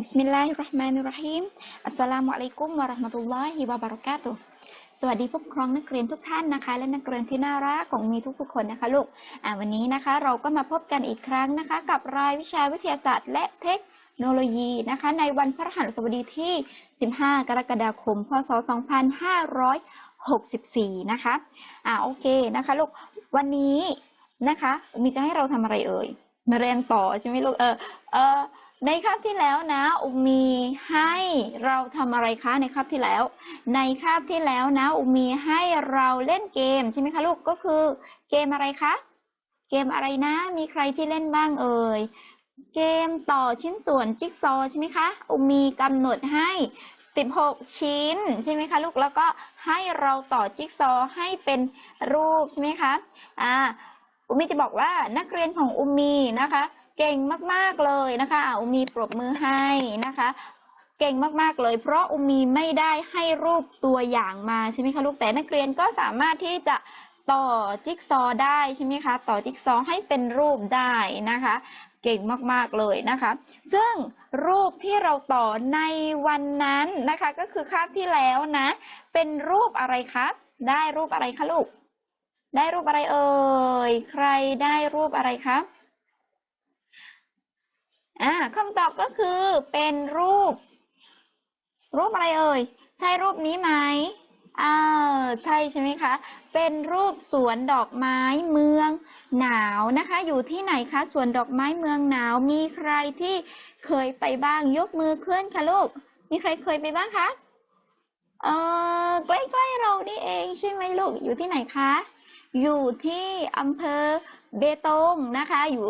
บิสมิลลาฮิรเราะห์มานิรเราะฮีมอัสสลามุอะลัยกุมวะเราะห์มะตุลลอฮิวะบะเราะกาตุฮ์สวัสดีผู้ปกครองนักเรียนทุกท่านนะคะ และนักเรียนที่น่ารักของมีทุกๆคนนะคะลูกอ่าวันนี้นะคะเราก็มาพบกันอีกครั้งนะคะ กับรายวิชาวิทยาศาสตร์และเทคโนโลยีนะคะ ในวันพฤหัสบดีที่ 15 กรกฎาคม พศ 2564 นะคะอ่าโอเคนะคะลูกวันนี้นะคะ มีจะให้เราทำอะไรเอ่ย มาเรียนต่อใช่ไหมลูกเออเออ ในคาบที่แล้วนะอุมมีให้เราทำอะไรคะในคาบที่แล้ว ในคาบที่แล้วนะอุมมีให้เราเล่นเกมใช่ไหมคะลูกก็คือเกมอะไรคะ เกมอะไรนะ มีใครที่เล่นบ้างเอ่ยเกมต่อชิ้นส่วนจิ๊กซอว์ใช่ไหมคะอุมมีกำหนดให้ 16 ชิ้นใช่ไหมคะลูกแล้วก็ให้เราต่อจิ๊กซอว์ให้เป็นรูปใช่ไหมคะอ่าอุมีจะบอกว่านักเรียนของอุมีนะคะ เก่งมากๆเลยนะคะอุ้มีปรบมือให้นะคะ เก่งมากๆเลย เพราะอุมมีไม่ได้ให้รูปตัวอย่างมาใช่ไหมคะลูกแต่นักเรียนก็สามารถที่จะต่อจิ๊กซอได้ใช่ไหมคะ ต่อจิ๊กซอให้เป็นรูปได้นะคะ เก่งมากๆเลยนะคะ ซึ่งรูปที่เราต่อในวันนั้นนะคะ ก็คือคาบที่แล้วนะ เป็นรูปอะไรคะได้รูปอะไรคะลูก ได้รูปอะไรเอ่ยใครได้รูปอะไรคะ อ่าคำตอบก็คือเป็นรูป รูปอะไรเอ่ย ใช่รูปนี้ไหมอ่าใช่ใช่ไหมคะ เป็นรูปสวนดอกไม้เมืองหนาวนะคะ อยู่ที่ไหนคะสวนดอกไม้เมืองหนาว มีใครที่เคยไปบ้างยกมือขึ้นค่ะลูก มีใครเคยไปบ้างคะเออใกล้ๆเรานี่เองใช่ไหมลูก อยู่ที่ไหนคะ อยู่ที่อำเภอเบตงนะคะ อยู่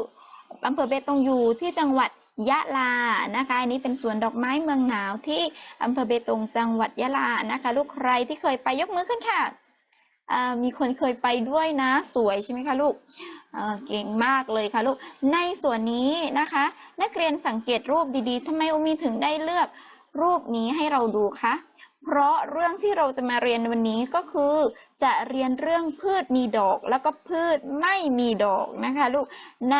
อำเภอเบตงอยู่ที่จังหวัด ยะลานะคะอันนี้เป็นสวนดอกไม้เมืองหนาวที่อำเภอเบตงจังหวัดยะลานะคะ ลูกใครที่เคยไปยกมือขึ้นค่ะมีคนเคยไปด้วยนะสวยใช่ไหมคะลูกเก่งมากเลยค่ะลูกในส่วนนี้นะคะ นักเรียนสังเกตรูปดีๆทำไมอุมีถึงได้เลือกรูปนี้ให้เราดูคะเพราะเรื่องที่เราจะมาเรียนวันนี้ก็คือ จะเรียนเรื่องพืชมีดอก แล้วก็พืชไม่มีดอกนะคะลูกใน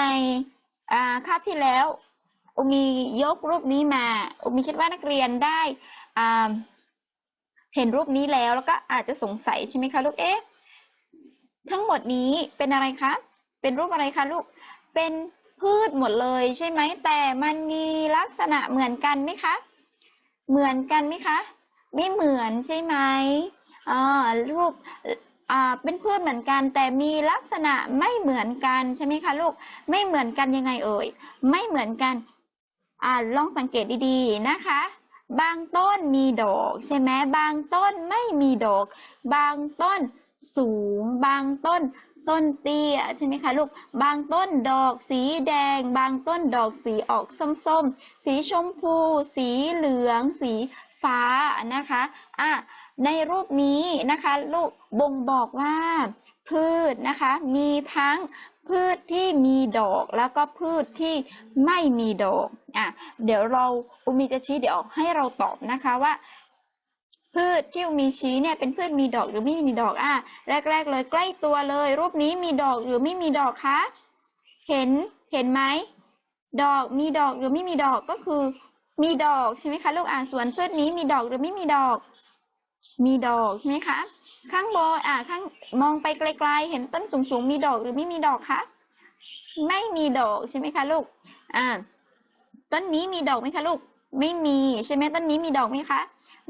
คาบที่แล้ว อุมียกรูปนี้มา อุมีคิดว่านักเรียนได้เห็นรูปนี้แล้วแล้วก็อาจจะสงสัยใช่ไหมคะลูกเอ๊ะทั้งหมดนี้เป็นอะไรคะ เป็นรูปอะไรคะลูก เป็นพืชหมดเลยใช่ไหม แต่มันมีลักษณะเหมือนกันไหมคะ เหมือนกันไหมคะ ไม่เหมือนใช่ไหมอ่ารูปอ่าเป็นพืชเหมือนกันแต่มีลักษณะไม่เหมือนกันใช่ไหมคะลูก ไม่เหมือนกันยังไงเอ่ย ไม่เหมือนกัน อ่าลองสังเกตดีๆนะคะ บางต้นมีดอก ใช่ไหมบางต้นไม่มีดอก บางต้นสูง บางต้นต้นเตี้ยใช่ไหมคะลูก บางต้นดอกสีแดง บางต้นดอกสีออกส้มๆ สีชมพู สีเหลือง สีฟ้านะคะอะในรูปนี้นะคะ ลูกบ่งบอกว่าพืชนะคะ มีทั้ง พืชที่มีดอกแล้วก็พืชที่ไม่มีดอกอะเดี๋ยวเราอุมีจะชี้เดี๋ยวให้เราตอบนะคะว่า พืชที่อุมีชี้เนี่ยเป็นพืชมีดอกหรือไม่มีดอกอะแรก ๆ เลยใกล้ตัวเลย รูปนี้มีดอกหรือไม่มีดอกคะเห็นเห็นไหมดอกมีดอกหรือไม่มีดอกก็คือ มีดอกใช่ไหมคะลูกอ่านสวนพืชนี้มีดอกหรือไม่มีดอก มีดอกใช่ไหมคะ ข้างบนอ่าข้างมองไปไกลๆ เห็นต้นสูงๆ มีดอกหรือไม่มีดอกคะ ไม่มีดอกใช่ไหมคะลูก อ่า ต้นนี้มีดอกไหมคะลูก ไม่มีใช่ไหมต้นนี้มีดอกไหมคะ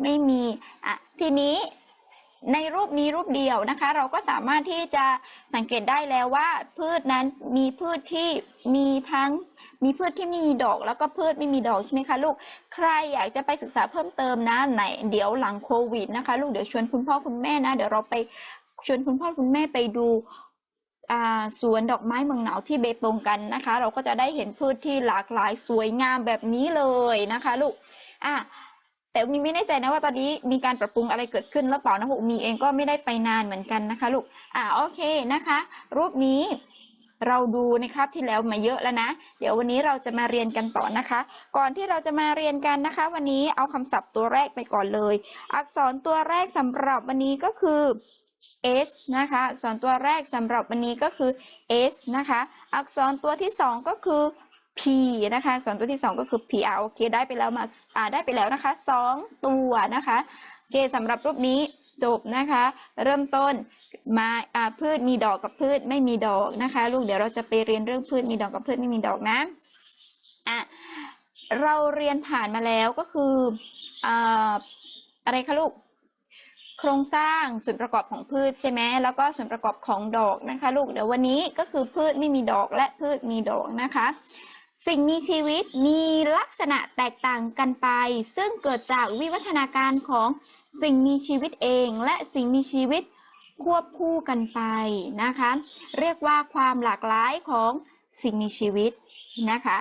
ไม่มี อะ ทีนี้ในรูปนี้รูปเดียวนะคะ เราก็สามารถที่จะสังเกตได้แล้วว่าพืชนั้นมีพืชที่มีทั้ง มีพืชที่มีดอกแล้วก็พืชไม่มีดอกใช่ไหมคะลูก ใครอยากจะไปศึกษาเพิ่มเติมนะไหน เดี๋ยวหลังโควิดนะคะลูกเดี๋ยวชวนคุณพ่อคุณแม่นะ เดี๋ยวเราไปชวนคุณพ่อคุณแม่ไปดูสวนดอกไม้เมืองหนาวที่เบตงกันนะคะ เราก็จะได้เห็นพืชที่หลากหลายสวยงามแบบนี้เลยนะคะลูกอะแต่มีไม่แน่ใจนะว่าตอนนี้มีการปรับปรุงอะไรเกิดขึ้นหรือเปล่านะมีเองก็ไม่ได้ไปนานเหมือนกันนะคะ ลูกอ่าโอเคนะคะ รูปนี้ เราดูในคาบที่แล้วมาเยอะแล้วนะ เดี๋ยววันนี้เราจะมาเรียนกันต่อนะคะ ก่อนที่เราจะมาเรียนกันนะคะ วันนี้เอาคำศัพท์ตัวแรกไปก่อนเลย อักษรตัวแรกสำหรับวันนี้ก็คือ s นะคะ อักษรตัวแรกสำหรับวันนี้ก็คือ s นะคะ อักษรตัวที่สองก็คือ P นะคะส่วนตัวที่สองก็คือ P อะโอเคได้ไปแล้วมาอ่าได้ไปแล้วนะคะสองตัวนะคะโอเคสำหรับรูปนี้จบนะคะ เริ่มต้น มาอ่าพืชมีดอกกับพืชไม่มีดอกนะคะ ลูกเดี๋ยวเราจะไปเรียนเรื่องพืชมีดอกกับพืชไม่มีดอกนะอะเราเรียนผ่านมาแล้วก็คืออ่าอะไรคะลูกโครงสร้างส่วนประกอบของพืชใช่ไหมแล้วก็ส่วนประกอบของดอกนะคะ ลูกเดี๋ยววันนี้ก็คือพืชไม่มีดอกและพืชมีดอกนะคะ สิ่งมีชีวิตมีลักษณะแตกต่างกันไป ซึ่งเกิดจากวิวัฒนาการของสิ่งมีชีวิตเอง และสิ่งมีชีวิต ควบคู่กันไปนะคะ เรียกว่าความหลากหลายของสิ่งมีชีวิตนะคะ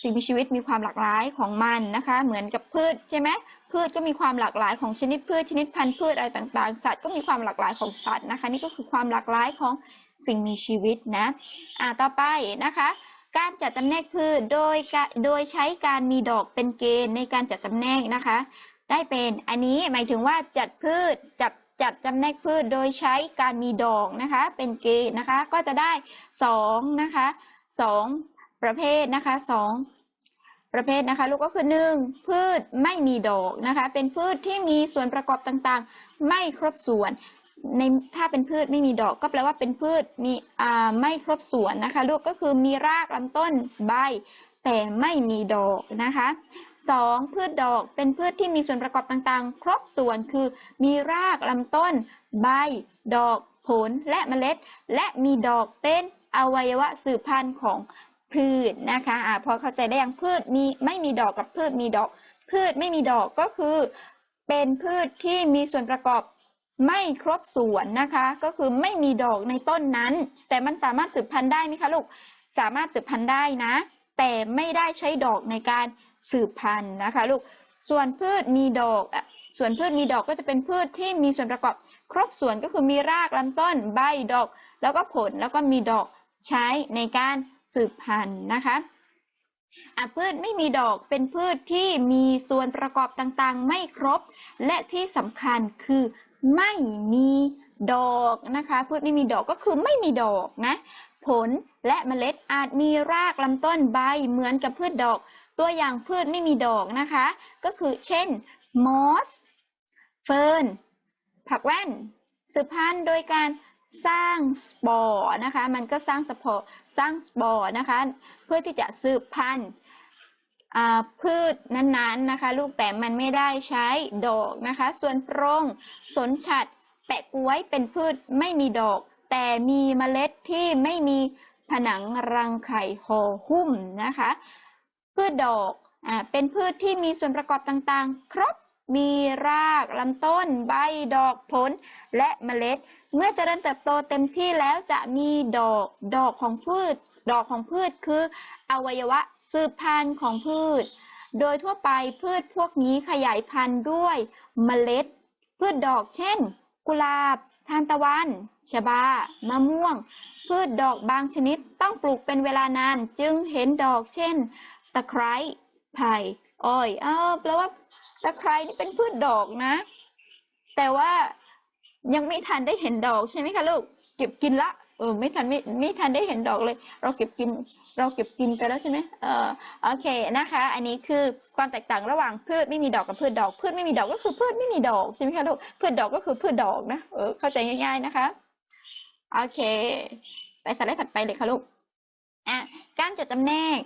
สิ่งมีชีวิตมีความหลากหลายของมันนะคะ เหมือนกับพืชใช่ไหมพืชก็มีความหลากหลายของชนิดพืชชนิดพันธุ์พืชอะไรต่างๆ สัตว์ก็มีความหลากหลายของสัตว์นะคะ นี่ก็คือความหลากหลายของสิ่งมีชีวิตนะอ่าต่อไปนะคะการจัดจำแนกพืชโดยกะโดยใช้การมีดอกเป็นเกณฑ์ในการจัดจำแนกนะคะ ได้เป็นอันนี้หมายถึงว่าจัดพืชจัด จัดจำแนกพืชโดยใช้การมีดอกนะคะ เป็นเกณฑ์นะคะ ก็จะได้สองนะคะสองประเภทนะคะสองประเภทนะคะลูกก็คือหนึ่งพืชไม่มีดอกนะคะเป็นพืชที่มีส่วนประกอบต่างๆ ไม่ครบส่วนในถ้าเป็นพืชไม่มีดอกก็แปลว่าเป็นพืชมีอ่าไม่ครบส่วนนะคะ ลูกก็คือมีรากลำต้นใบ แต่ไม่มีดอกนะคะ สองพืชดอกเป็นพืชที่มีส่วนประกอบต่างๆ ครบส่วนคือ มีรากลำต้น ใบ ดอก ผลและเมล็ด และมีดอกเป็นอวัยวะสืบพันธุ์ของพืชนะคะอ่าพอเข้าใจได้ยังพืชมีไม่มีดอกกับพืชมีดอก พืชไม่มีดอกก็คือ เป็นพืชที่มีส่วนประกอบไม่ครบส่วนนะคะ ก็คือไม่มีดอกในต้นนั้น แต่มันสามารถสืบพันธุ์ได้ไหมคะลูกสามารถสืบพันธุ์ได้นะ แต่ไม่ได้ใช้ดอกในการ สืบพันธุ์นะคะลูกส่วนพืชมีดอกอะส่วนพืชมีดอกก็จะเป็นพืชที่มีส่วนประกอบ ครบส่วนก็คือมีรากลำต้น ใบดอก แล้วก็ผลแล้วก็มีดอกใช้ในการสืบพันธุ์นะคะอะพืชไม่มีดอกเป็นพืชที่มีส่วนประกอบต่างๆ ไม่ครบ และที่สำคัญคือไม่มีดอกนะคะ พืชไม่มีดอกก็คือไม่มีดอกนะ ผลและเมล็ดอาจมีรากลำต้นใบเหมือนกับพืชดอก ตัวอย่างพืชไม่มีดอกนะคะ ก็คือเช่นมอสเฟิร์นผักแว่น สืบพันธุ์โดยการสร้างสปอร์นะคะ มันก็สร้างสปอร์สร้างสปอร์นะคะ เพื่อที่จะสืบพันธุ์พืชนั้นๆนะคะ ลูกแต่มันไม่ได้ใช้ดอกนะคะ ส่วนโปรงสนฉัดแปะกล้วยเป็นพืชไม่มีดอก แต่มีเมล็ดที่ไม่มีผนังรังไข่ห่อหุ้มนะคะ พืชดอกอ่าเป็นพืชที่มีส่วนประกอบต่างๆ ครบมีรากลำต้น ใบดอกผล และเมล็ด เมื่อเจริญเติบโตเต็มที่แล้วจะมีดอกดอกของพืช ดอกของพืชคืออวัยวะสืบพันธุ์ของพืช โดยทั่วไปพืชพวกนี้ขยายพันธุ์ด้วยเมล็ด พืชดอกเช่น กุหลาบทานตะวัน ชบา มะม่วง พืชดอกบางชนิดต้องปลูกเป็นเวลานานจึงเห็นดอกเช่น ตะไคร้ไผ่อ้อยอ้าวแปลว่าตะไคร้นี่เป็นพืชดอกนะ แต่ว่ายังไม่ทันได้เห็นดอกใช่ไหมคะลูก เก็บกินละเออไม่ทันไม่ไม่ทันได้เห็นดอกเลย เราเก็บกินเราเก็บกินไปแล้วใช่ไหมเออโอเคนะคะ อันนี้คือความแตกต่างระหว่างพืชไม่มีดอกกับพืชดอกพืชไม่มีดอกก็คือพืชไม่มีดอกใช่ไหมคะลูกพืชดอกก็คือพืชดอกนะเออเข้าใจง่าย ๆนะคะโอเค ไปสไลด์ถัดไปเลยค่ะลูกอะการจัดจำแนก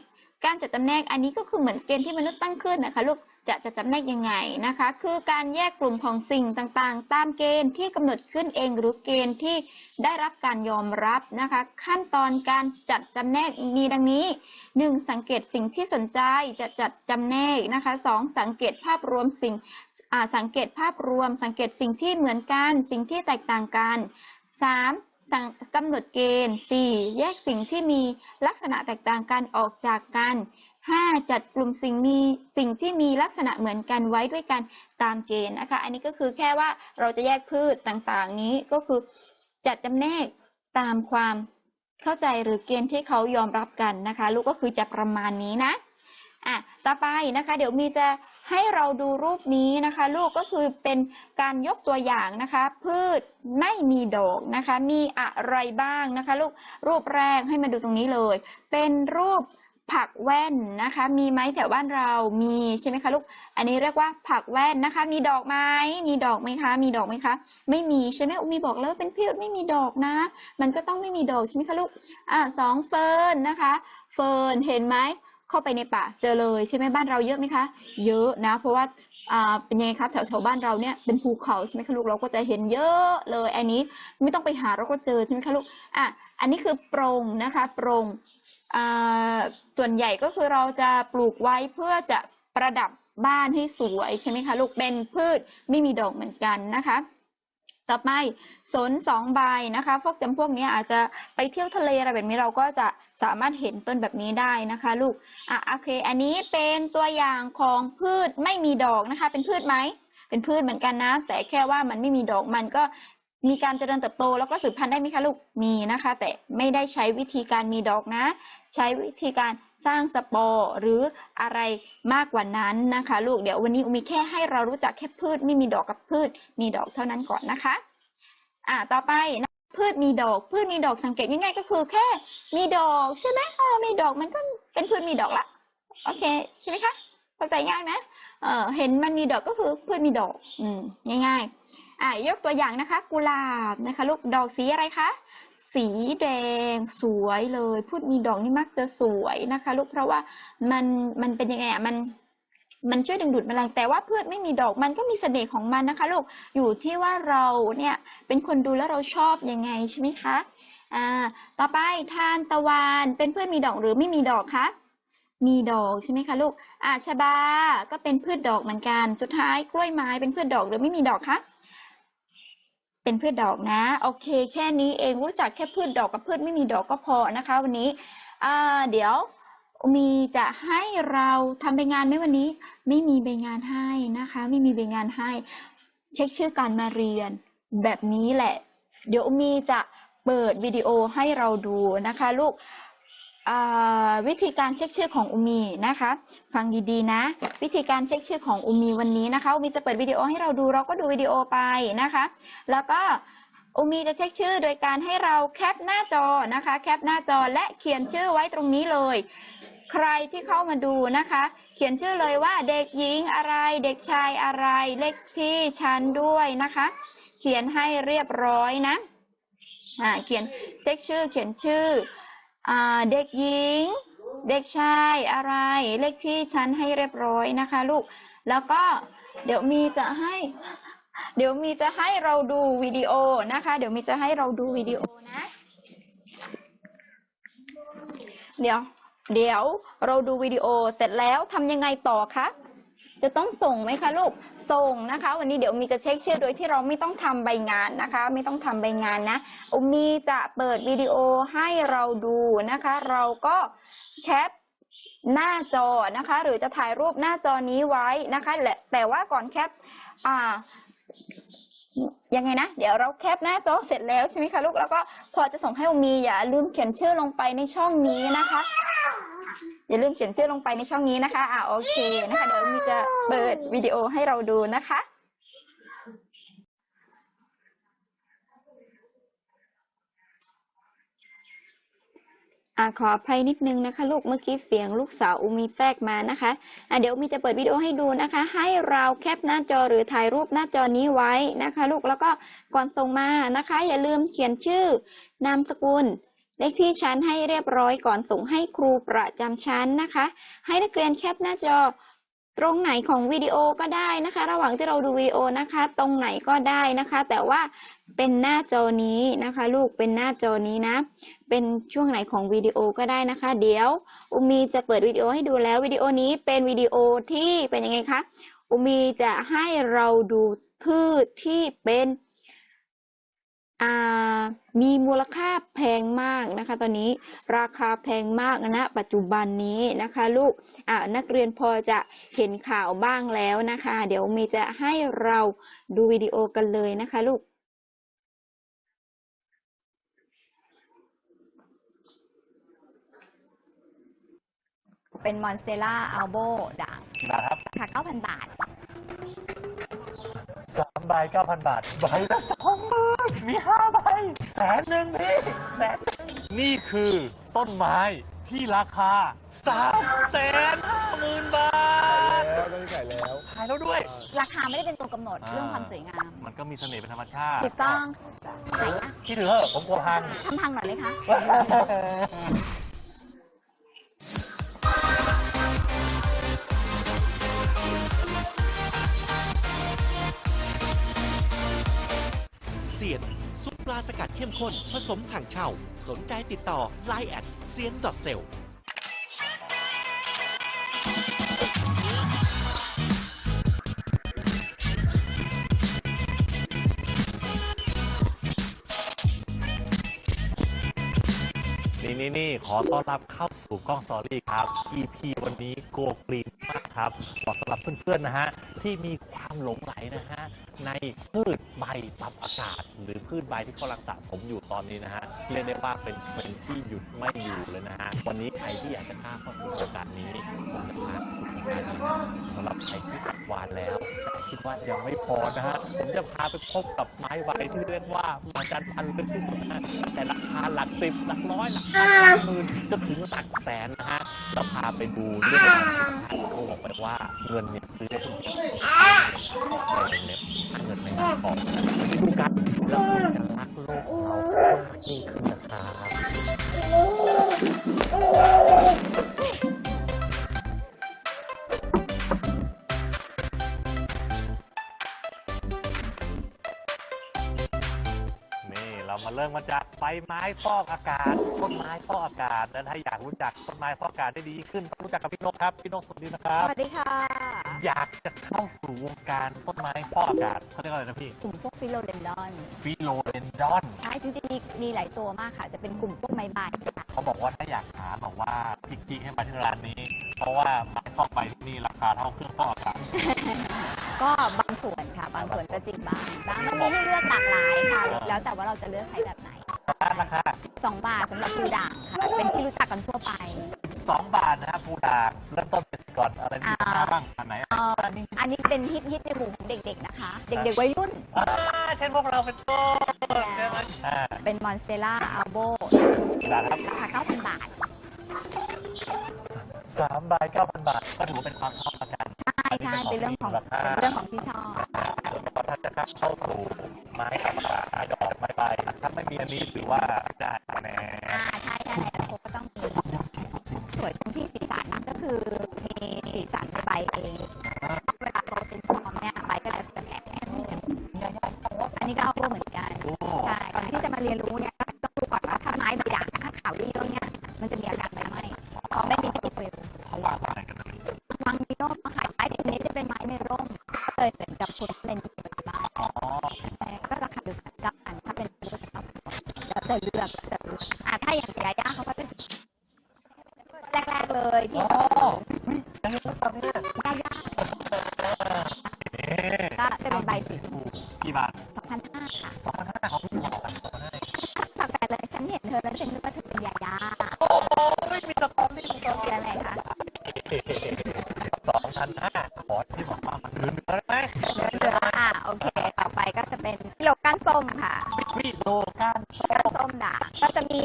การจัดจำแนกอันนี้ก็คือเหมือนเกณฑ์ที่มนุษย์ตั้งขึ้นนะคะลูกจะจัดจำแนกยังไงนะคะ คือการแยกกลุ่มของสิ่งต่างๆ ตามเกณฑ์ที่กำหนดขึ้นเองหรือเกณฑ์ที่ได้รับการยอมรับนะคะ ขั้นตอนการจัดจำแนกมีดังนี้ 1. สังเกตสิ่งที่สนใจจะจัดจำแนกนะคะ 2. สังเกตภาพรวมสิ่งสังเกตภาพรวม สังเกตสิ่งที่เหมือนกัน สิ่งที่แตกต่างกัน 3. สั่งกำหนดเกณฑ์ 4. แยกสิ่งที่มีลักษณะแตกต่างกันออกจากกัน 5. จัดกลุ่มสิ่งมีสิ่งที่มีลักษณะเหมือนกันไว้ด้วยกันตามเกณฑ์นะคะ อันนี้ก็คือแค่ว่าเราจะแยกพืชต่างๆ นี้ก็คือจัดจำแนกตามความเข้าใจหรือเกณฑ์ที่เขายอมรับกันนะคะ ลูกก็คือจะประมาณนี้นะอะต่อไปนะคะ เดี๋ยวมีจะ ให้เราดูรูปนี้นะคะ ลูกก็คือเป็นการยกตัวอย่างนะคะ พืชไม่มีดอกนะคะ มีอะไรบ้างนะคะ ลูกรูปแรกให้มาดูตรงนี้เลย เป็นรูปผักแว่นนะคะ มีไหมแถวบ้านเรามีใช่ไหมคะลูก อันนี้เรียกว่าผักแว่นนะคะ มีดอกไหมมีดอกไหมคะ มีดอกไหมคะ ไม่มีใช่ไหมอุมีบอกแล้วเป็นพืชไม่มีดอกนะ มันก็ต้องไม่มีดอกใช่ไหมคะลูก อ่าสองเฟิร์นนะคะ เฟิร์นเห็นไหม เข้าไปในป่าเจอเลยใช่ไหมบ้านเราเยอะไหมคะ เยอะนะ เพราะว่าอ่าเป็นยังไงคะแถวแถวบ้านเราเนี่ยเป็นภูเขาใช่ไหมคะลูกเราก็จะเห็นเยอะเลยอันนี้ไม่ต้องไปหาเราก็เจอใช่ไหมคะลูกอะอันนี้คือโปรงนะคะโปรงอ่าส่วนใหญ่ก็คือเราจะปลูกไว้เพื่อจะประดับบ้านให้สวยใช่ไหมคะลูกเป็นพืชไม่มีดอกเหมือนกันนะคะ ต่อไปสนสองใบนะคะพวกจำพวกนี้อาจจะไปเที่ยวทะเลอะไรแบบนี้เราก็จะสามารถเห็นต้นแบบนี้ได้นะคะ ลูกอะโอเค อันนี้เป็นตัวอย่างของพืชไม่มีดอกนะคะ เป็นพืชไหมเป็นพืชเหมือนกันนะ แต่แค่ว่ามันไม่มีดอกมันก็มีการเจริญเติบโตแล้วก็สืบพันธุ์ได้ไหมคะลูกมีนะคะ แต่ไม่ได้ใช้วิธีการมีดอกนะ ใช้วิธีการ สร้างสปอร์หรืออะไรมากกว่านั้นนะคะ ลูกเดี๋ยววันนี้มีแค่ให้เรารู้จักแค่พืชไม่มีดอกกับพืช มีดอกเท่านั้นก่อนนะคะอ่าต่อไปนะพืชมีดอกพืชมีดอกสังเกตง่ายๆก็คือแค่มีดอกใช่ไหมเออมีดอกมันก็เป็นพืชมีดอกละโอเคใช่ไหมคะเข้าใจง่ายไหมเออเห็นมันมีดอกก็คือพืชมีดอกอืมง่ายๆอ่ายกตัวอย่างนะคะ กุหลาบนะคะ ลูกดอกสีอะไรคะ สีแดงสวยเลย พูดมีดอกนี่มักจะสวยนะคะ ลูกเพราะว่ามันมันเป็นยังไงอะมันมันช่วยดึงดูดแมลงแต่ว่าพืชไม่มีดอกมันก็มีเสน่ห์ของมันนะคะลูกอยู่ที่ว่าเราเนี่ยเป็นคนดูแล้วเราชอบยังไงใช่ไหมคะอ่าต่อไปทานตะวันเป็นพืชมีดอกหรือไม่มีดอกคะมีดอกใช่ไหมคะลูกอ่าชะบาก็เป็นพืชดอกเหมือนกัน สุดท้ายกล้วยไม้เป็นพืชดอกหรือไม่มีดอกคะ เป็นพืชดอกนะ โอเค แค่นี้เองรู้จักแค่พืชดอกกับพืชไม่มีดอกก็พอนะคะ วันนี้เดี๋ยวมีจะให้เราทำใบงานไหมวันนี้ ไม่มีใบงานให้นะคะ ไม่มีใบงานให้ เช็คชื่อการมาเรียนแบบนี้แหละ เดี๋ยวมีจะเปิดวิดีโอให้เราดูนะคะ ลูก วิธีการเช็คชื่อของอุมีนะคะ ฟังดีๆนะ วิธีการเช็คชื่อของอุมีวันนี้นะคะอุมีจะเปิดวิดีโอให้เราดูเราก็ดูวิดีโอไปนะคะ แล้วก็อุมีจะเช็คชื่อโดยการให้เราแคปหน้าจอนะคะ แคปหน้าจอและเขียนชื่อไว้ตรงนี้เลย ใครที่เข้ามาดูนะคะ เขียนชื่อเลยว่าเด็กหญิงอะไร เด็กชายอะไร เลขที่ชั้นด้วยนะคะ เขียนให้เรียบร้อยนะอ่าเขียนเช็คชื่อเขียนชื่อ เด็กหญิง เด็กชายอะไร เลขที่ชั้นให้เรียบร้อยนะคะลูก แล้วก็เดี๋ยวมีจะให้ เดี๋ยวมีจะให้เราดูวิดีโอนะคะ เดี๋ยวมีจะให้เราดูวิดีโอนะ เดี๋ยว เดี๋ยวเราดูวิดีโอเสร็จแล้วทำยังไงต่อคะ จะต้องส่งไหมคะลูก ส่งนะคะ วันนี้เดี๋ยวมีจะเช็คชื่อโดยที่เราไม่ต้องทำใบงานนะคะ ไม่ต้องทำใบงานนะอุมมีจะเปิดวิดีโอให้เราดูนะคะ เราก็แคปหน้าจอนะคะ หรือจะถ่ายรูปหน้าจอนี้ไว้นะคะและแต่ว่าก่อนแคปอ่ายังไงนะเดี๋ยวเราแคปหน้าจอเสร็จแล้วใช่ไหมคะลูกแล้วก็พอจะส่งให้อุมีอย่าลืมเขียนชื่อลงไปในช่องนี้นะคะ อย่าลืมเขียนชื่อลงไปในช่องนี้นะคะอ่าโอเคนะคะเดี๋ยวมีจะเปิดวิดีโอให้เราดูนะคะอ่าขออภัยนิดนึงนะคะ ลูกเมื่อกี้เสียงลูกสาวอุมีแทรกมานะคะอ่าเดี๋ยวมีจะเปิดวิดีโอให้ดูนะคะ ให้เราแคปหน้าจอหรือถ่ายรูปหน้าจอนี้ไว้นะคะ ลูกแล้วก็ก่อนส่งมานะคะ อย่าลืมเขียนชื่อนามสกุล เลขที่ชั้นให้เรียบร้อยก่อนส่งให้ครูประจำชั้นนะคะ ให้นักเรียนแคปหน้าจอตรงไหนของวิดีโอก็ได้นะคะ ระหว่างที่เราดูวิดีโอนะคะ ตรงไหนก็ได้นะคะ แต่ว่าเป็นหน้าจอนี้นะคะ ลูกเป็นหน้าจอนี้นะ เป็นช่วงไหนของวิดีโอก็ได้นะคะ เดี๋ยวอุมีจะเปิดวิดีโอให้ดูแล้ววิดีโอนี้เป็นวิดีโอที่เป็นยังไงคะอุมีจะให้เราดูพืชที่เป็น มีมูลค่าแพงมากนะคะ ตอนนี้ราคาแพงมากณปัจจุบันนี้นะคะลูกอ่านักเรียนพอจะเห็นข่าวบ้างแล้วนะคะ เดี๋ยวอุมีจะให้เราดูวิดีโอกันเลยนะคะลูกเป็นมอนสเตล่าอัลโบด่างกี่บาทครับค่ะ9,000 บาท สามใบเก้าพันบาท ใบละสองหมื่นมีห้าใบแสนหนึ่งพี่แสนหนึ่งนี่คือต้นไม้ที่ราคา3แสนห้าหมื่นบาทแล้วตอนนี้ขายแล้ว ขายแล้วด้วย ราคาไม่ได้เป็นตัวกำหนดอ่า เรื่องความสวยงาม มันก็มีเสน่ห์เป็นธรรมชาติถูกต้องไหนอะพี่ถือเถอะผมกลัวพัง ทำพังหน่อยเลยคะ ซียน ซุปปลาสกัดเข้มข้น ผสมถังเช่า สนใจติดต่อ Line แอดเซียนด นี่นี่นี่ขอต้อนรับเข้าสู่กล้องสอรี่ครับ EP วันนี้โกกรีนมากครับเหมาะสำหรับเพื่อนๆนะฮะที่มีความหลงไหลนะฮะในพืชใบปรับอากาศ หรือพืชใบที่กำลังสะสมอยู่ตอนนี้นะฮะเรียกได้ว่าเป็นเทรนที่หยุดไม่อยู่เลยนะฮะวันนี้ใครที่อยากจะกล้าเข้าสู่โอกาสนี้ผมจะพาสู่โอกาสนี้นะสำหรับใครที่ตัดหวานแล้วแต่คิดว่ายังไม่พอนะฮะผมจะพาไปพบกับไม้ใบที่เรียกว่ามาจันพันลึกที่สุดนะฮะแต่ราคาหลักสิบหลักร้อยหลักพันหมื่นจนถึงหลักแสนนะฮะเราพาไปดูเรื่องราวที่เขาบอกไปว่าเงินเนี่ยซื้อได้ทุกอย่างเนี่ยถ้าเงินไม่พอไปดูกันแล้วคุณจะรักโลกเขามากยิ่งขึ้นนะครับ ริ่มมาจากใบไม้ฟอกอากาศต้นไม้ฟอกอากาศและถ้าอยากรู้จักต้นไม้ฟอกอากาศได้ดีขึ้นต้องรู้จักกับพี่นกครับพี่นกสวัสดีนะครับ สวัสดีค่ะอยากจะเข้าสู่วงการต้นไม้ฟอกอากาศเขาเรียกว่าอะไรนะพี่กลุ่มพวกฟิโลเดนดอนฟิโลเดนดอนใช่จริงๆมีมีหลายตัวมากค่ะ จะเป็นกลุ่มพวกไม้ใบค่ะเขาบอกว่าถ้าอยากหาบอกว่าจิกๆให้มาที่ร้านนี้ เพราะว่าไม้ฟอกใบที่นี่ราคาเท่าเครื่องฟอกอากาศก็บางส่วนค่ะ บางส่วนก็จริงบ้างบางมันมีให้เลือกหลากหลายค่ะ แล้วแต่ว่าเราจะเลือกใช้แบบไหน ร้านราคา2บาทสำหรับปูด่างค่ะ เป็นที่รู้จักกันทั่วไป 2 บาทนะครับปูดากเริ่มต้นเป็นก่อนอะไรมีราคาบ้างอันไหนเอ่ออันนี้อันนี้เป็นฮิตฮิตในหมู่ของเด็กๆนะคะ เด็กๆวัยรุ่น อ่าเช่นพวกเราเป็นต้นใช่ไหมอ่าเป็นมอนสเตล่าอัลโบกี่บาทครับ ราคา9,000 บาท สามใบเก้าพันบาท ก็ถือว่าเป็นความชอบละกันใช่ใช่เป็นเรื่องของราคาเป็นเรื่องของที่ชอบ แล้วก็ถ้าจะเข้าสู่ไม้ธรรมดาไม้ดอกไม้ใบถ้าไม่มีอันนี้ถือว่าได้คะแนนอ่าใช่ใช่แล้วเขาก็ต้องมีสวยตรงที่สีสันก็คือมีสีสันในใบเอง แล้วแต่เลือกแล้วแต่เลือกอ่าถ้าอย่างยาย่าเขาก็จะแรกๆเลยที่อ๋อยังไม่ตอนนี้ยาย่าเอ๊ะก็จะเป็นใบสีชมพูกี่บาท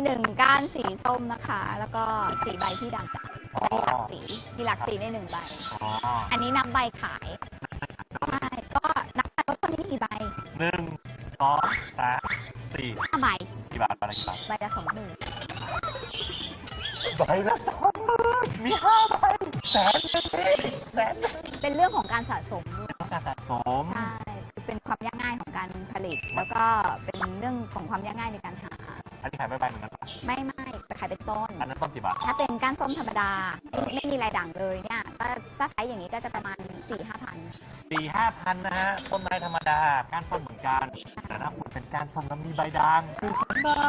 หนึ่งก้านสีส้มนะคะ แล้วก็สีใบที่ด่างจัดมีหลากสีมีหลากสีในหนึ่งใบ อ๋ออันนี้นับใบขายใช่ก็นับไปว่าต้นนี้กี่ใบหนึ่งสองสามสี่ห้าใบกี่บาทอะไรกี่บาทใบละสองหมื่นใบละสองหมื่นมีห้าใบแสนหนึ่งแสนหนึ่งเป็นเรื่องของการสะสมด้วยต้องการสะสม ใช่คือเป็นความยากง่ายของการผลิต แล้วก็เป็นเรื่องของความยากง่ายในการหา อันนี้ขายใบใบเหมือนกันปะไม่ไม่ไปขายเป็นต้น อันนั้นต้นกี่บาทถ้าเป็นก้านส้มธรรมดาไม่ไม่มีลายด่างเลยเนี่ยก็ถ้าไซส์อย่างนี้ก็จะประมาณ4ี่ห้าพัน สี่ห้าพันนะฮะต้นไม้ธรรมดาก้านส้มเหมือนกันแต่ถ้าคุณเป็นก้านส้มแล้วมีใบด่างคือแสนบา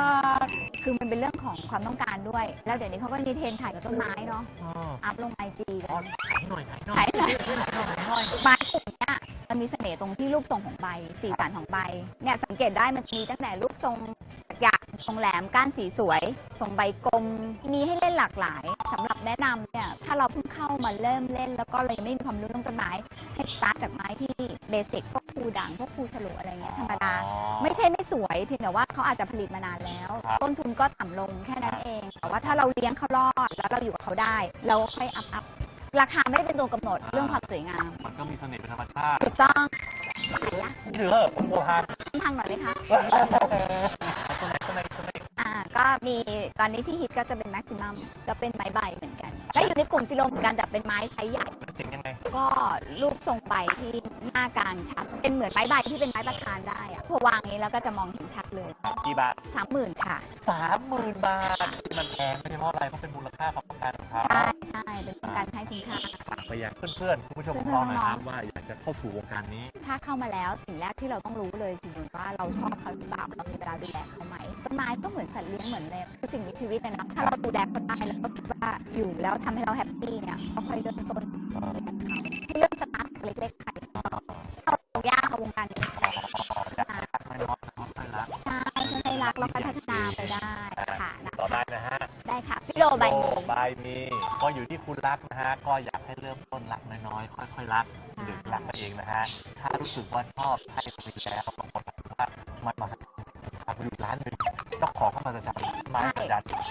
ทคือมันเป็นเรื่องของความต้องการด้วย แล้วเดี๋ยวนี้เขาก็มีเทรนด์ถ่ายกับต้นไม้เนาะ อ๋ออัพลงไอจีขายหน่อยขายหน่อยถ่ายหน่อยขายหน่อยขายหน่อย ไม้กลุ่มเนี้ย มันมีเสน่ห์ตรงที่รูปทรงของใบ สีสันของใบ เนี่ยสังเกตได้มันจะมีตั้งแต่รูปทรงหยักทรงแหลมก้านสีสวย ทรงใบกลม มีให้เล่นหลากหลายสำหรับแนะนำเนี่ยถ้าเราเพิ่งเข้ามาเริ่มเล่น แล้วก็เรายังไม่มีความรู้เรื่องต้นไม้ ให้สตาร์ทจากไม้ที่เบสิกพวกพภูด่างพวกภูฉลุอะไรเงี้ยธรรมดาอ๋อไม่ใช่ไม่สวยเพียงแต่ว่าเขาอาจจะผลิตมานานแล้วครับต้นทุนก็ต่ำลงแค่นั้นเอง แต่ว่าถ้าเราเลี้ยงเขารอดแล้วเราอยู่กับเขาได้ เราค่อยอัพอัพ ราคาไม่ได้เป็นตัวกำหนดเรื่องความสวยงามมันก็มีเสน่ห์เป็นธรรมชาติถูกต้องไหนอะเถือะผมโบราณทางหน่อยไหมคะต้นไหนต้นไหนต้นไหนอ่า ก็มีตอนนี้ที่ฮิตก็จะเป็นแม็กซิมัมก็เป็นไม้ใบเหมือนกัน ก็อยู่ในกลุ่มฟิโลเหมือนกันแต่เป็นไม้ไซส์ใหญ่ มันเจ๋งยังไง ก็รูปทรงใบที่หน้ากลางชัด เป็นเหมือนไม้ใบที่เป็นไม้ประธานได้อะพอวางอย่างนี้แล้วก็จะมองเห็นชัดเลยกี่บาทสามหมื่นค่ะ สามหมื่นบาทที่มันแพงไม่ใช่เพราะอะไรเพราะเป็นมูลค่าของการของเขาใช่ใช่เป็นการให้คุณค่าไปอยากเพื่อนๆคุณผู้ชมของเราหนะครับว่าอยากจะเข้าสู่วงการนี้ ถ้าเข้ามาแล้วสิ่งแรกที่เราต้องรู้เลยคือว่าเราชอบเขาหรือเปล่าเรามีเวลาดูแลเขาไหมต้นไม้ก็เหมือนสัตว์เลี้ยงเหมือนเลยคือสิ่งมีชีวิตนะนะถ้าเราดูแลเขาได้แล้วก็คิดว่าอยู่แล้วทำให้เราแฮปปี้เนี่ยก็ค่อยเริ่มต้นเลี้ยงเขาให้เริ่มสตาร์ทจากเล็กๆไปเข้ายากเข้าวงการนี้ไม่น้อยไม่รักใช่เพื่อให้รักแล้วก็พัฒนาไปได้ค่ะนะต่อได้คะนะฮะได้ค่ะฟิโลใบหโลนึ่งบายมีก็อยู่ที่คุณรักนะฮะก็อยากให้เริ่มต้นรักน้อยๆค่อยๆรักใช่หรือรักตัวเองนะฮะถ้ารู้สึกว่าชอบให้ตัวเองแล้วบางคนรู้สึกว่ามันมาสักพักอยู่ร้านหนึ่ง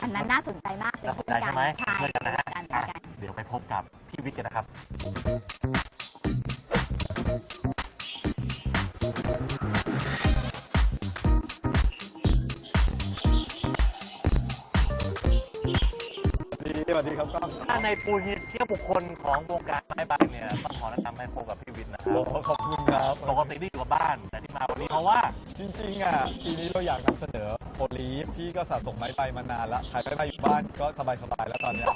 อันนั้นน่าสนใจมากเลยน่าสนใจใช่ไหมใช่เพื่อนกันนะฮะกันอะกัน เดี๋ยวไปพบกับพี่วิทย์กันนะครับ ดีสวัสดีครับก้องถ้าในปูฮิเซียบุคคลของวงการไม้ใบเนี่ยต้องขอแนะนำให้พบกับพี่วิทย์นะครัโอ้บขอบคุณครับ ปกติที่อยู่กับบ้านแต่ที่มาวันนี้เพราะว่า จริงๆอะปีนี้เราอยากนำเสนอ ลีฟพี่ก็สะสมไม้ใบมานานละขายไม้ใบอยู่บ้านก็สบายๆแล้วตอนเนี้ย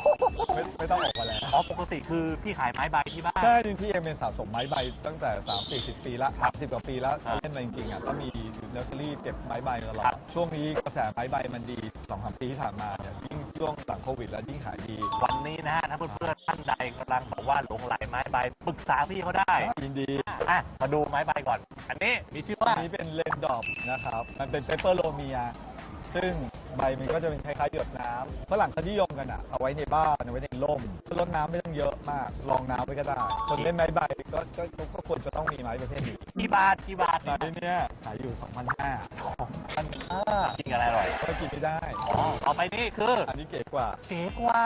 ไม่ไม่ต้องออกมาแล้ว อ๋อปกติคือพี่ขายไม้ใบที่บ้าน ใช่จริงๆพี่เองเป็นสะสมไม้ใบตั้งแต่ 3 4 0 ปีละครับ30กว่าปีแล้วครับเล่นมาจริงๆอะก็มีเนอร์เซอรี่เก็บไม้ใบมาตลอครัด บ ช่วงนี้กระแสไม้ใบมันดี2อสปีที่ผ่านมาเนี่ยยิ่งช่วงหลังโควิดแล้วยิ่งขายดีวันนี้นะฮะถ้าเพื่อนๆท่านใดกำลังบอกว่าหลงไหลไม้ใบปรึกษาพี่เขาได้ยินดีอะมาดูไม้ใบก่อน อันนี้มีชื่ออัว่านนี้เป็นเลนดอปนะครับ มันเป็นเปเปอร์โลเมีย ซึ่งใบมันก็จะเป็นคล้ายๆหยดน้ำฝรั่งเขานิยมกันอะเอาไว้ในบ้านเอาไว้ในร่มรดน้ำไม่ต้องเยอะมากรองน้ำไว้ก็ได้คนเล่นไม้ใบก็ก็ก็ก็ควรจะต้องมีไม้ประเภทนี้กี่บาทกี่บาทไม้เนี้ยขายอยู่2,500สองพันห้ากินอะไรอร่อยก็กินไม่ได้ อ๋อต่อไปนี่คืออันนี้เก๋กว่า เก๋กว่า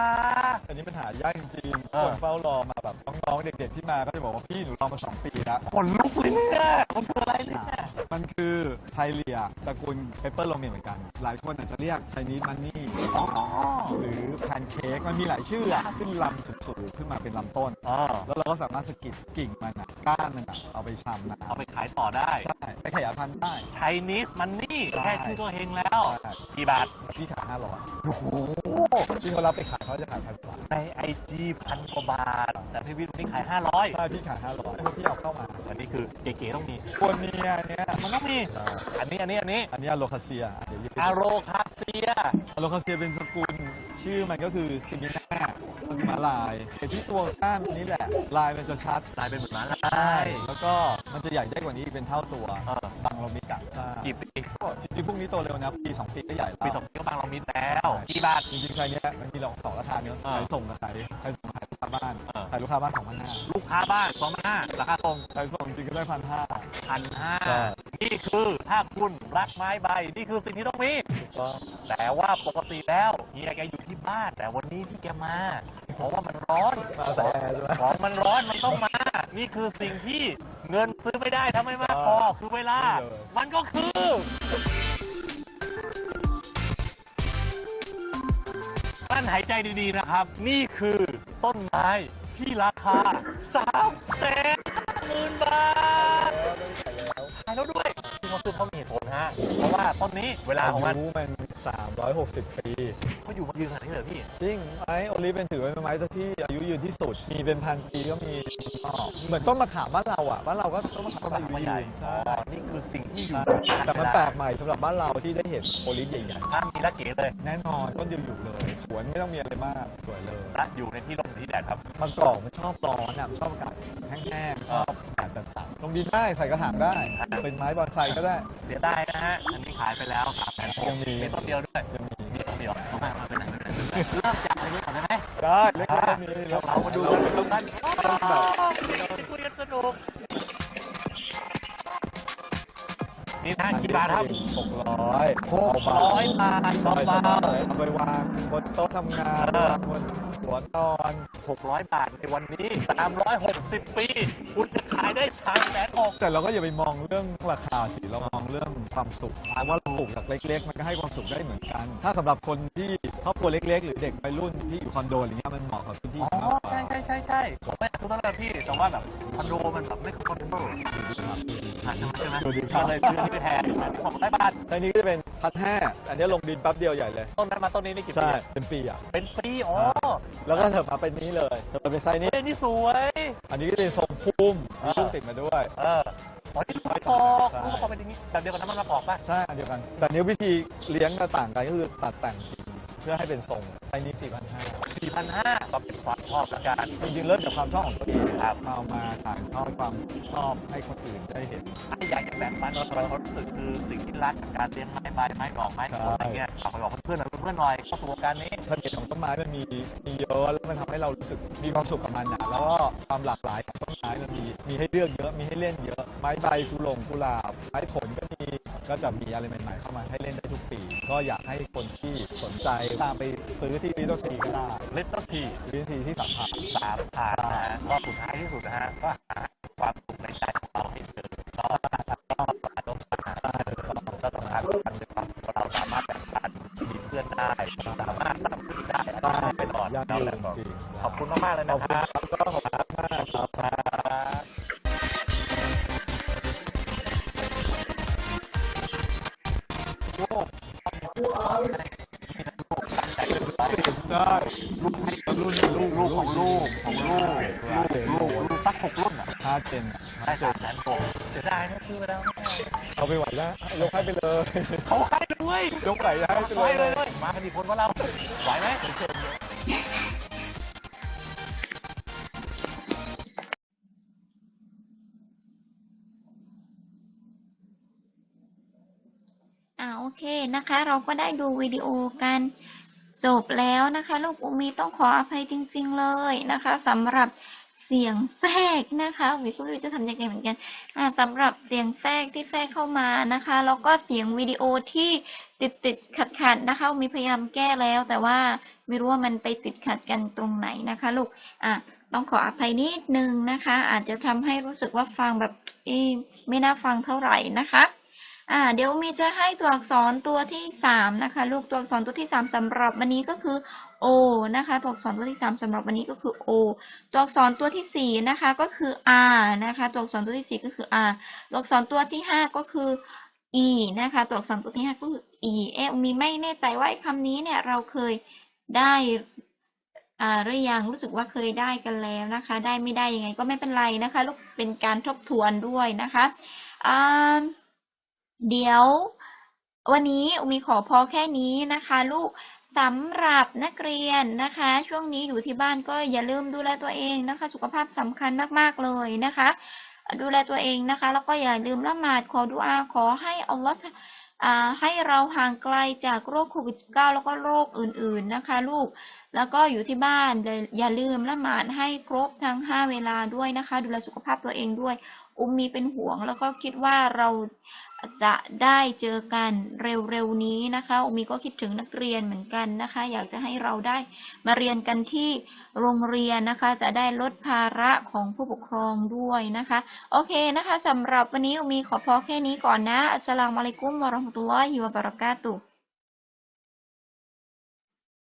อันนี้มันหายากจริงเอๆอคนเฝ้ารอมาแบบน้องๆเด็กๆที่มาก็จะบอกว่าพี่หนูรอมาสองปีแล้ว ขนลุกเลยเนี่ยมันคืออะไรเนี่ยมันคือไทเลียตระกูลเปเปอร์โลเมียเหมือนกันหลายคนอาจจะเรียกไชนีสมันนี่อ๋อหรือแพนเค้กมันมีหลายชื่ออะขึ้นลำสูงๆขึ้นมาเป็นลำต้น อ๋อแล้วเราก็สามารถสกิดกิ่งมันอะก้านมันอะเอาไปชำนะเอาไปขายต่อได้ ใช่ไปขยายพันธุ์ได้ไชนีสมันนี่ใช่ แค่ชื่อก็เฮงแล้ว ใช่ กี่บาท พี่ขายห้าร้อยโอ้โห ที่เขารับไปขายเขาจะขายพันกว่าในไอจีพันกว่าบาท แต่พี่วิทย์วันนี้ขาย 500ใช่พี่ขายห้าร้อยเพราะพี่เอาเข้ามาอันนี้คือเก๋ๆต้องมีตัวเมียเนี่ยมันต้องมีใช่อันนี้อันนี้อันนี้อันนี้อะโลคาเซียเดี๋ยวหยิบให้อาดูโรคาเซียอะโลคาเซียเป็นสกุลชื่อมันก็คือซิมิน่ามันคือม้าลายแต่ที่ตัวก้านมันนี่แหละ ลายมันจะชัดลายเป็นเหมือนม้าลาใช่ย แล้วก็มันจะใหญ่ได้กว่านี้อีกเป็นเท่าตัวเออบังเรามิกะกี่ปีก็จริงๆพวกนี้โตเร็วนะปีสองปีก็ใหญ่แล้ว ปีสองปีก็บางเรามีแล้วกี่บาทจริงๆไซส์เนี้ยมันมีสองราคาเนื้อะอ่า ขายส่งกับขายขายส่งขายลูกค้าบ้านอ่าขายลูกค้าบ้านสองพันห้าลูกค้าบ้านสองพันห้าราคาตรงขายส่งจริงก็ได้พันห้า พันห้าใช่ นี่คือถ้าคุณรักไม้ใบ นี่คือสิ่งที่ต้องมีถูกต้องแต่ว่าปกติแล้วเฮียแกอยู่ที่บ้าน แต่วันนี้ที่แกมา เพราะว่ามันร้อน มาใส่แอร์ใช่ไหม ของมันร้อนมันต้องมา นี่คือสิ่งที่เงินซื้อไม่ได้ถ้าไม่มากพอคือเวลานี่เลยมันก็คือานหายใจดีๆนะครับ นี่คือต้นไม้ที่ราคาสามแสนหมื่นบาทขายแล้วด้วยที่เขาซื้อเขามีเหตุผล ฮะเพราะว่าต้นนี้เวลาของมันอายุมัน 360 ปีเขาอยู่มายืนขนาดนี้เลยพี่จริงไม้โอลิฟเป็นถือว่าเป็นไม้ที่อายุยืนที่สุด มีเป็นพันปีก็มีอ๋อเหมือนต้นมะขามบ้านเราอะบ้านเราก็ต้นมะขามต้นอายุไม้ยืใหญ่นอ๋ใช่อนี่คือสิ่งที่อยู่ใช่แต่มันแปลกใหม่สำหรับบ้านเราที่ได้เห็นโอลิฟใหญ่ถ้ามีและเก๋เลย ๆแน่นอนต้นเดียวอยู่เลย สวนไม่ต้องมีอะไรมากสวยเลยและอยู่ในที่ร่มที่แดดครับมันกรอบมันชอบร้อนอะมันชอบอากาศแห้งๆชอบอากาศจัดๆลงดินได้ใส่กระถางได้ เป็นไม้บอนไซก็ได้ เสียดายนะฮะ อันนี้ขายไปแล้วสามแสนยังมี มีต้นเดียวด้วยจะมีมีต้นเดียวเอามามาไปไหนไปไหนไปไหนเริ่มจากอะไรนี้ก่อนได้ไหมได้เล็กๆนี้เราเอามาดูกันดูกันคุยกันสนุกครับหกร้อยหกร้อยบาทเบาเบาๆเอาไปวางบนโต๊ะทำงานเออวางบน หัวนอนหกร้อยบาทในวันนี้สามร้อยหกสิบปี คุณจะขายได้สามแสนหกแต่เราก็อย่าไปมองเรื่องราคาสิเรามองเรื่องความสุขเพราะว่าเราปลูกจากเล็ก ๆ มันก็ให้ความสุขได้เหมือนกัน ถ้าสำหรับคนที่ครอบครัวเล็ก ๆ หรือเด็กวัยรุ่นที่อยู่คอนโดอะไรเงี้ยมันเหมาะกับพื้นที่อ๋อ มากกว่าใช่ใช่ใช่ใช่ผมไม่ทุกท่านพี่ แต่ว่าแบบคอนโดมันแบบไม่คอมฟอร์ทเบิลอ่าใช่ไหมใช่ไหมดูดีครับก็เลยซื้อนี่ไปแทนอันนี้หกร้อยบาทไซนี้ก็จะเป็นพัดแห่อันนี้ลงดินแป๊บเดียวใหญ่เลย ต้นนั้นมาต้นนี้นี่กี่ปีใช่อะเป็นปีอะ เป็นปีอ๋อแล้วก็เถิดมาเป็นนี้เลยเถิดมาเป็นไซส์นี้ เอ้ยนี่สวยอันนี้ก็จะเป็นทรงพุ่มมีลูกติดมาด้วย เอออ๋อที่ลูกประกอบใช่ลูกประกอบเป็นอย่างนี้แบบเดียวกับน้ำมันมะกอกป่ะ ใช่อันเดียวกัน แต่เนี้ยวิธีเลี้ยงจะต่างกันก็คือตัดแต่งกิ่งเพื่อให้เป็นทรงไซส์นี้4,500สี่พันห้าก็เป็นความชอบกับการจริงๆเริ่มจากความชอบของตัวเองครับเอามาถ่ายทอดความชอบให้คนอื่นได้เห็น ถ้าอยากจะแบ่งปันความรู้สึกคือสิ่งที่รักกับการเลี้ยงไม้ใบไม้ดอกไม้ผลอะไรเงี้ยฝากไปบอกเพื่อนๆหน่อยเพื่อนๆหน่อยเข้าสู่วงการนี้เสน่ห์ของต้นไม้มันมีมีเยอะแล้วมันทำให้เรารู้สึกมีความสุขกับมันนะแล้วก็ความหลากหลายของต้นไม้มันมีมีให้เลือกเยอะมีให้เล่นเยอะไม้ใบกุหลงกุหลาบไม้ผลก็มีก็จะมีอะไรใหม่ๆเข้ามาให้เล่นได้ทุกปี ก็อยากให้คนที่สนใจตามไปซื้อที่ลิตเติ้ลทีก็ได้เล่นต้นทีลิตเติ้ลทีที่สามพัน สามผ่านนะฮะก็สุดท้ายที่สุดนะฮะก็หา เราก็ได้ดูวิดีโอกันจบแล้วนะคะ ลูกอุมีต้องขออภัยจริง ๆ เลยนะคะสำหรับเสียงแทรกนะคะวิก็ไม่รู้จะทำยังไงเหมือนกันอ่าสำหรับเสียงแทรกที่แทรกเข้ามานะคะ แล้วก็เสียงวิดีโอที่ติดติดขัดขัดนะคะมีพยายามแก้แล้ว แต่ว่าไม่รู้ว่ามันไปติดขัดกันตรงไหนนะคะ ลูกอะต้องขออภัยนิดนึงนะคะ อาจจะทำให้รู้สึกว่าฟังแบบไม่น่าฟังเท่าไหร่นะคะ อ่าเดี๋ยวมีจะให้ตัวอักษรตัวที่สามนะคะลูกตัวอักษรตัวที่สามสำหรับวันนี้ก็คือ O นะคะ ตัวอักษรตัวที่สามสำหรับวันนี้ก็คือ O ตัวอักษรตัวที่สี่นะคะก็คือ R นะคะ ตัวอักษรตัวที่สี่ก็คือ R ตัวอักษรตัวที่ห้าก็คือ E นะคะ ตัวอักษรตัวที่ห้าก็คือ E เอ๊ะมีไม่แน่ใจว่าคำนี้เนี่ยเราเคยได้อ่าหรือยังรู้สึกว่าเคยได้กันแล้วนะคะ ได้ไม่ได้ยังไงก็ไม่เป็นไรนะคะลูกเป็นการทบทวนด้วยนะคะอ่า เดี๋ยววันนี้อุมีขอพอแค่นี้นะคะ ลูกสำหรับนักเรียนนะคะ ช่วงนี้อยู่ที่บ้านก็อย่าลืมดูแลตัวเองนะคะ สุขภาพสำคัญมากๆเลยนะคะ ดูแลตัวเองนะคะ แล้วก็อย่าลืมละหมาดขอดุอาขอให้อัลลอฮ์ให้เราห่างไกลจากโรคโควิด -19 แล้วก็โรคอื่นๆนะคะ ลูก แล้วก็อยู่ที่บ้านอย่าลืมละหมาดให้ครบทั้ง 5 เวลาด้วยนะคะ ดูแลสุขภาพตัวเองด้วย อุมมีเป็นห่วง แล้วก็คิดว่าเราจะได้เจอกันเร็วๆนี้นะคะอุมมีก็คิดถึงนักเรียนเหมือนกันนะคะ อยากจะให้เราได้มาเรียนกันที่โรงเรียนนะคะ จะได้ลดภาระของผู้ปกครองด้วยนะคะ โอเคนะคะสำหรับวันนี้อุมมีขอพอแค่นี้ก่อนนะอัสสลามุอะลัยกุมวะเราะห์มะตุลลอฮิวะบะเราะกาตุฮ์